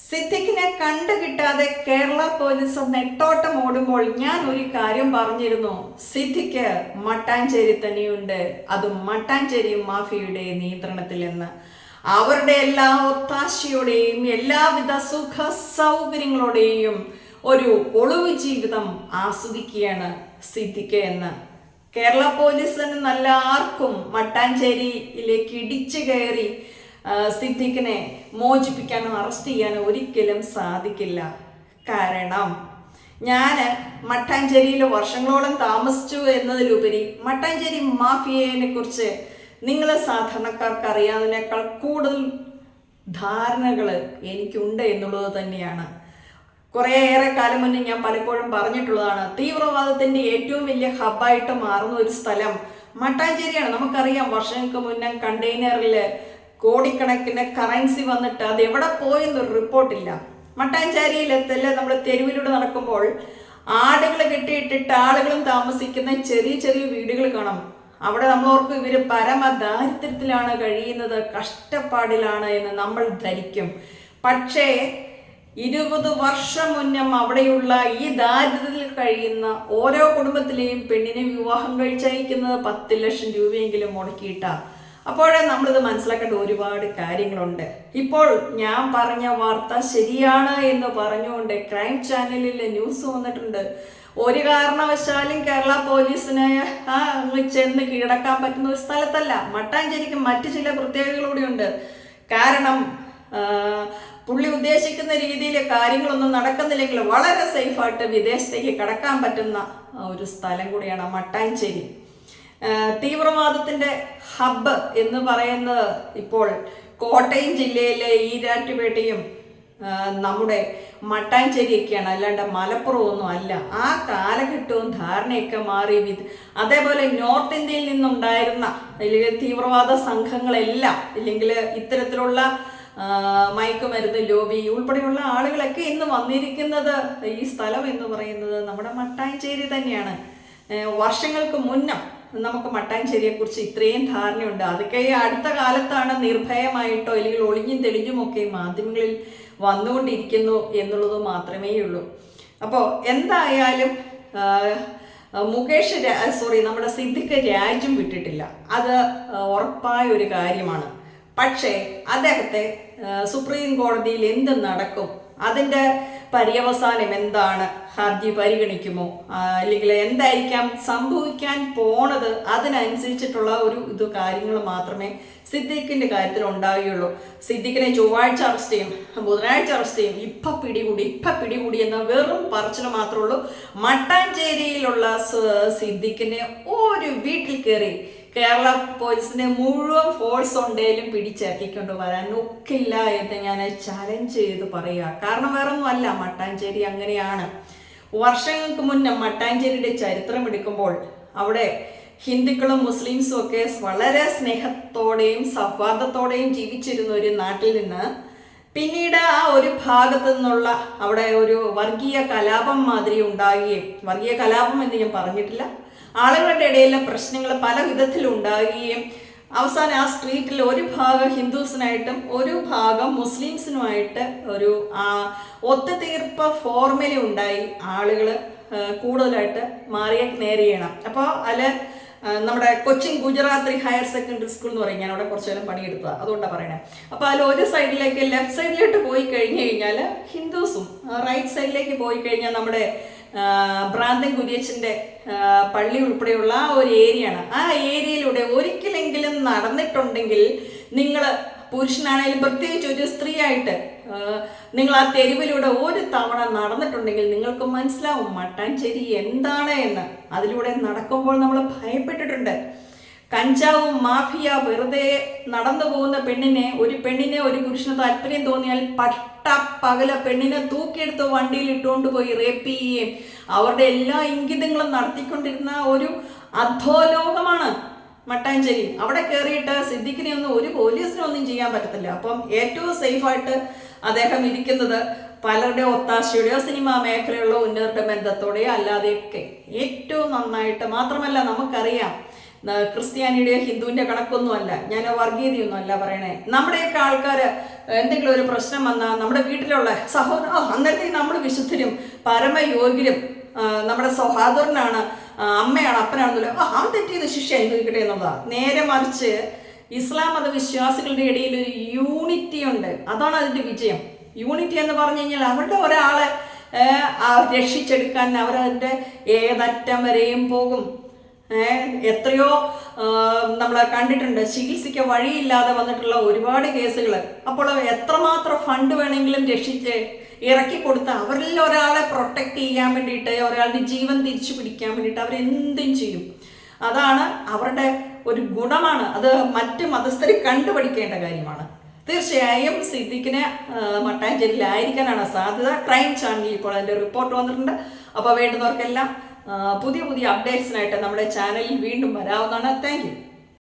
സിദ്ദിഖിനെ കണ്ടു കിട്ടാതെ കേരള പോലീസ് നെട്ടോട്ടം ഓടുമ്പോൾ ഞാൻ ഒരു കാര്യം പറഞ്ഞിരുന്നു. സിദ്ദിഖ് മട്ടാഞ്ചേരി തന്നെയുണ്ട്. അത് മട്ടാഞ്ചേരി മാഫിയുടെ നിയന്ത്രണത്തിൽ എന്ന് അവരുടെ എല്ലാ ഒത്താശയോടെയും എല്ലാവിധ സുഖ സൗകര്യങ്ങളോടെയും ഒരു ഒളിവ് ജീവിതം ആസ്വദിക്കുകയാണ് സിദ്ദിഖ് എന്ന്. കേരള പോലീസിന് നല്ല ആർക്കും മട്ടാഞ്ചേരിയിലേക്ക് ഇടിച്ചു കയറി സിദ്ദിഖിനെ മോചിപ്പിക്കാനോ അറസ്റ്റ് ചെയ്യാനോ ഒരിക്കലും സാധിക്കില്ല. കാരണം ഞാൻ മട്ടാഞ്ചേരിയിൽ വർഷങ്ങളോളം താമസിച്ചു എന്നതിലുപരി മട്ടാഞ്ചേരി മാഫിയേനെ കുറിച്ച് നിങ്ങൾ സാധാരണക്കാർക്ക് അറിയാവുന്നതിനേക്കാൾ കൂടുതൽ ധാരണകൾ എനിക്കുണ്ട് എന്നുള്ളത് തന്നെയാണ്. കുറേയേറെ കാലം മുന്നേ ഞാൻ പലപ്പോഴും പറഞ്ഞിട്ടുള്ളതാണ് തീവ്രവാദത്തിന്റെ ഏറ്റവും വലിയ ഹബ്ബായിട്ട് മാറുന്ന ഒരു സ്ഥലം മട്ടാഞ്ചേരിയാണ്. നമുക്കറിയാം വർഷങ്ങൾക്ക് മുന്നേ കണ്ടെയ്നറിൽ കോടിക്കണക്കിന് കറൻസി വന്നിട്ട് അത് എവിടെ പോയെന്നൊരു റിപ്പോർട്ടില്ല മട്ടാഞ്ചേരിയിലെത്തല്ല നമ്മൾ തെരുവിലൂടെ നടക്കുമ്പോൾ ആടുകൾ കെട്ടിയിട്ടിട്ട് ആളുകളും താമസിക്കുന്ന ചെറിയ ചെറിയ വീടുകൾ കാണാം. അവിടെ നമ്മൾ ഓർക്കും ഇവർ പരമ ദാരിദ്ര്യത്തിലാണ് കഴിയുന്നത് കഷ്ടപ്പാടിലാണ് എന്ന് നമ്മൾ ധരിക്കും. പക്ഷേ ഇരുപത് വർഷം മുന്നം അവിടെയുള്ള ഈ ദാരിദ്ര്യത്തിൽ കഴിയുന്ന ഓരോ കുടുംബത്തിലെയും പെണ്ണിനെ വിവാഹം കഴിച്ചയക്കുന്നത് പത്ത് ലക്ഷം രൂപയെങ്കിലും മുടക്കിയിട്ടാ. അപ്പോഴേ നമ്മളിത് മനസ്സിലാക്കേണ്ട ഒരുപാട് കാര്യങ്ങളുണ്ട്. ഇപ്പോൾ ഞാൻ പറഞ്ഞ വാർത്ത ശരിയാണ് എന്ന് പറഞ്ഞുകൊണ്ട് ക്രൈം ചാനലിൽ ന്യൂസ് വന്നിട്ടുണ്ട്. ഒരു കാരണവശാലും കേരള പോലീസിനെ ചെന്ന് കീഴടക്കാൻ പറ്റുന്ന ഒരു സ്ഥലത്തല്ല. മട്ടാഞ്ചേരിക്ക് മറ്റു ചില പ്രത്യേകതകളൂടെയുണ്ട് കാരണം പുള്ളി ഉദ്ദേശിക്കുന്ന രീതിയിൽ കാര്യങ്ങളൊന്നും നടക്കുന്നില്ലെങ്കിൽ വളരെ സേഫായിട്ട് വിദേശത്തേക്ക് കടക്കാൻ പറ്റുന്ന ഒരു സ്ഥലം കൂടിയാണ് മട്ടാഞ്ചേരി. തീവ്രവാദത്തിന്റെ ഹബ്ബ് എന്ന് പറയുന്നത് ഇപ്പോൾ കോട്ടയം ജില്ലയിലെ ഈരാറ്റുപേട്ടയും നമ്മുടെ മട്ടാഞ്ചേരിയൊക്കെയാണ്. അല്ലാണ്ട് മലപ്പുറം അല്ല. ആ കാലഘട്ടവും ധാരണയൊക്കെ മാറി വിധ അതേപോലെ നോർത്ത് ഇന്ത്യയിൽ നിന്നുണ്ടായിരുന്ന അല്ലെങ്കിൽ തീവ്രവാദ സംഘങ്ങളെല്ലാം ഇല്ലെങ്കിൽ ഇത്തരത്തിലുള്ള മയക്കുമരുന്ന് ലോബി ഉൾപ്പെടെയുള്ള ആളുകളൊക്കെ ഇന്ന് വന്നിരിക്കുന്നത് ഈ സ്ഥലം എന്ന് പറയുന്നത് നമ്മുടെ മട്ടാഞ്ചേരി തന്നെയാണ്. വർഷങ്ങൾക്ക് മുന്നം നമുക്ക് മട്ടാഞ്ചേരിയെ കുറിച്ച് ഇത്രയും ധാരണയുണ്ട്. അതൊക്കെ ഈ അടുത്ത കാലത്താണ് നിർഭയമായിട്ടോ അല്ലെങ്കിൽ ഒളിഞ്ഞും തെളിഞ്ഞും ഒക്കെ മാധ്യമങ്ങളിൽ വന്നുകൊണ്ടിരിക്കുന്നു എന്നുള്ളത് മാത്രമേ ഉള്ളൂ. അപ്പോൾ എന്തായാലും മുകേഷ് സോറി നമ്മുടെ സിദ്ദിഖ് രാജ്യം വിട്ടിട്ടില്ല. അത് ഉറപ്പായ ഒരു കാര്യമാണ്. പക്ഷേ അദ്ദേഹത്തെ സുപ്രീം കോടതിയിൽ എന്ത് നടക്കും? അതിന്റെ പര്യവസാനം എന്താണ്? ഹർജി പരിഗണിക്കുമോ? അല്ലെങ്കിൽ എന്തായിരിക്കാം സംഭവിക്കാൻ പോണത്? അതിനനുസരിച്ചിട്ടുള്ള ഒരു ഇത് കാര്യങ്ങൾ മാത്രമേ സിദ്ദീഖിന്റെ കാര്യത്തിൽ ഉണ്ടാവുകയുള്ളൂ. സിദ്ദീഖിനെ ചൊവ്വാഴ്ച അറസ്റ്റ് ചെയ്യും. ബുധനാഴ്ച അറസ്റ്റ് ചെയ്യും. ഇപ്പൊ പിടികൂടി ഇപ്പൊ പിടികൂടി എന്ന വെറും പറച്ചിൽ മാത്രമേ ഉള്ളൂ. മട്ടാഞ്ചേരിയിലുള്ള സിദ്ദീഖിനെ ഒരു വീട്ടിൽ കയറി കേരള പോലീസിന്റെ മുഴുവൻ ഫോഴ്സ് ഉണ്ടെങ്കിലും പിടിച്ചിറക്കിക്കൊണ്ട് വരാൻ ഒക്കില്ല എന്ന് ഞാൻ ചലഞ്ച് ചെയ്ത് പറയുക കാരണം വേറെ ഒന്നുമല്ല മട്ടാഞ്ചേരി അങ്ങനെയാണ്. വർഷങ്ങൾക്ക് മുന്നേ മട്ടാഞ്ചേരിയുടെ ചരിത്രം എടുക്കുമ്പോൾ അവിടെ ഹിന്ദുക്കളും മുസ്ലിംസും ഒക്കെ വളരെ സ്നേഹത്തോടെയും സൗഹാർദ്ദത്തോടെയും ജീവിച്ചിരുന്ന ഒരു നാട്ടിൽ നിന്ന് പിന്നീട് ആ ഒരു ഭാഗത്തു നിന്നുള്ള അവിടെ ഒരു വർഗീയ കലാപം മാതിരി ഉണ്ടാകുകയും വർഗീയ കലാപം എന്ന് ഞാൻ പറഞ്ഞിട്ടില്ല. ആളുകളുടെ ഇടയിലെ പ്രശ്നങ്ങൾ പല വിധത്തിൽ ഉണ്ടാകുകയും അവസാനം ആ സ്ട്രീറ്റിൽ ഒരു ഭാഗം ഹിന്ദുസിനായിട്ടും ഒരു ഭാഗം മുസ്ലിംസിനുമായിട്ട് ഒരു ഒത്തുതീർപ്പ് ഫോർമുല ഉണ്ടായി ആളുകൾ കൂടുതലായിട്ട് മാറിയ നേരെയാണ്. അപ്പോൾ അതിൽ നമ്മുടെ Cochin Gujarat higher secondary school എന്ന് പറയും. ഞാൻ അവിടെ കുറച്ചു നേരം പണിയെടുത്തത്. അതുകൊണ്ടാണ് പറയണേ. അപ്പോൾ അതിൽ ഒരു സൈഡിലേക്ക് ലെഫ്റ്റ് സൈഡിലോട്ട് പോയി കഴിഞ്ഞു കഴിഞ്ഞാൽ ഹിന്ദുസും റൈറ്റ് സൈഡിലേക്ക് പോയി കഴിഞ്ഞാൽ നമ്മുടെ ഭ്രാന്തൻ കുര്യച്ചന്റെ പള്ളി ഉൾപ്പെടെയുള്ള ആ ഒരു ഏരിയയാണ്. ആ ഏരിയയിലൂടെ ഒരിക്കലെങ്കിലും നടന്നിട്ടുണ്ടെങ്കിൽ നിങ്ങൾ പുരുഷനാണെങ്കിലും പ്രത്യേകിച്ച് ഒരു സ്ത്രീ ആയിട്ട് നിങ്ങൾ ആ തെരുവിലൂടെ ഒരു തവണ നടന്നിട്ടുണ്ടെങ്കിൽ നിങ്ങൾക്ക് മനസ്സിലാവും മട്ടാഞ്ചേരി എന്താണ് എന്ന്. അതിലൂടെ നടക്കുമ്പോൾ നമ്മൾ ഭയപ്പെട്ടിട്ടുണ്ട്. കഞ്ചാവും മാഫിയ വെറുതെ നടന്നു പോകുന്ന പെണ്ണിനെ ഒരു പെണ്ണിനെ ഒരു പുരുഷന് താല്പര്യം തോന്നിയാൽ പട്ട പകല പെണ്ണിനെ തൂക്കിയെടുത്ത് വണ്ടിയിൽ ഇട്ടുകൊണ്ട് പോയി റേപ്പ് ചെയ്യുകയും അവരുടെ എല്ലാ ഇംഗിതങ്ങളും നടത്തിക്കൊണ്ടിരുന്ന ഒരു അധോലോകമാണ്. മട്ടാഞ്ചേരി. അവിടെ കയറിയിട്ട് സിദ്ദിഖിനെ ഒന്നും ഒരു പോലീസിനെ ഒന്നും ചെയ്യാൻ പറ്റത്തില്ല. അപ്പം ഏറ്റവും സേഫായിട്ട് അദ്ദേഹം ഇരിക്കുന്നത് പലരുടെ ഒത്താശയുടെയോ സിനിമാ മേഖലയുള്ള ഉന്നതരുടെ ബന്ധത്തോടെയോ അല്ലാതെയൊക്കെ. ഏറ്റവും നന്നായിട്ട് മാത്രമല്ല നമുക്കറിയാം ക്രിസ്ത്യാനിയുടെ ക്രിസ്ത്യാനിയുടെയോ ഹിന്ദുവിന്റെ കണക്കൊന്നുമല്ല. ഞാൻ വർഗീയതയൊന്നും അല്ല പറയണേ. നമ്മുടെയൊക്കെ ആൾക്കാർ എന്തെങ്കിലും ഒരു പ്രശ്നം വന്നാൽ നമ്മുടെ വീട്ടിലുള്ള സഹോദര അന്നത്തെ നമ്മൾ വിശുദ്ധരും പരമയോഗ്യരും നമ്മുടെ സഹോദരനാണ് അമ്മയാണ് അപ്പനാണെന്നല്ലോ. ആ അവൻ തെറ്റിയത് ശിക്ഷ അനുഭവിക്കട്ടെ എന്നുള്ളതാണ് നേരെ മറിച്ച് ഇസ്ലാം മതവിശ്വാസികളുടെ ഇടയിൽ ഒരു യൂണിറ്റി ഉണ്ട്. അതാണ് അതിന്റെ വിജയം. യൂണിറ്റി എന്ന് പറഞ്ഞു കഴിഞ്ഞാൽ അവരുടെ ഒരാളെ രക്ഷിച്ചെടുക്കാൻ അവരതിന്റെ ഏതറ്റം വരെയും പോകും. എത്രയോ നമ്മൾ കണ്ടിട്ടുണ്ട്. ചികിത്സയ്ക്ക് വഴിയില്ലാതെ വന്നിട്ടുള്ള ഒരുപാട് കേസുകൾ അപ്പോൾ എത്രമാത്രം ഫണ്ട് വേണമെങ്കിലും രക്ഷിച്ച് ഇറക്കി കൊടുത്ത് അവരിൽ ഒരാളെ പ്രൊട്ടക്റ്റ് ചെയ്യാൻ വേണ്ടിയിട്ട് ഒരാളുടെ ജീവൻ തിരിച്ചു പിടിക്കാൻ വേണ്ടിയിട്ട് അവരെന്തും ചെയ്യും. അതാണ് അവരുടെ ഒരു ഗുണമാണ്. അത് മറ്റ് മതസ്ഥർ കണ്ടുപഠിക്കേണ്ട കാര്യമാണ്. തീർച്ചയായും സിദ്ദിഖിന് മട്ടാഞ്ചേരിയിലായിരിക്കാനാണ് സാധ്യത. ക്രൈം ചാനലിൽ ഇപ്പോൾ അതിന്റെ റിപ്പോർട്ട് വന്നിട്ടുണ്ട്. അപ്പോൾ വേണ്ടുന്നവർക്കെല്ലാം പുതിയ പുതിയ അപ്ഡേറ്റ്സിനായിട്ട് നമ്മുടെ ചാനലിൽ വീണ്ടും വരാവുന്നതാണ്. താങ്ക്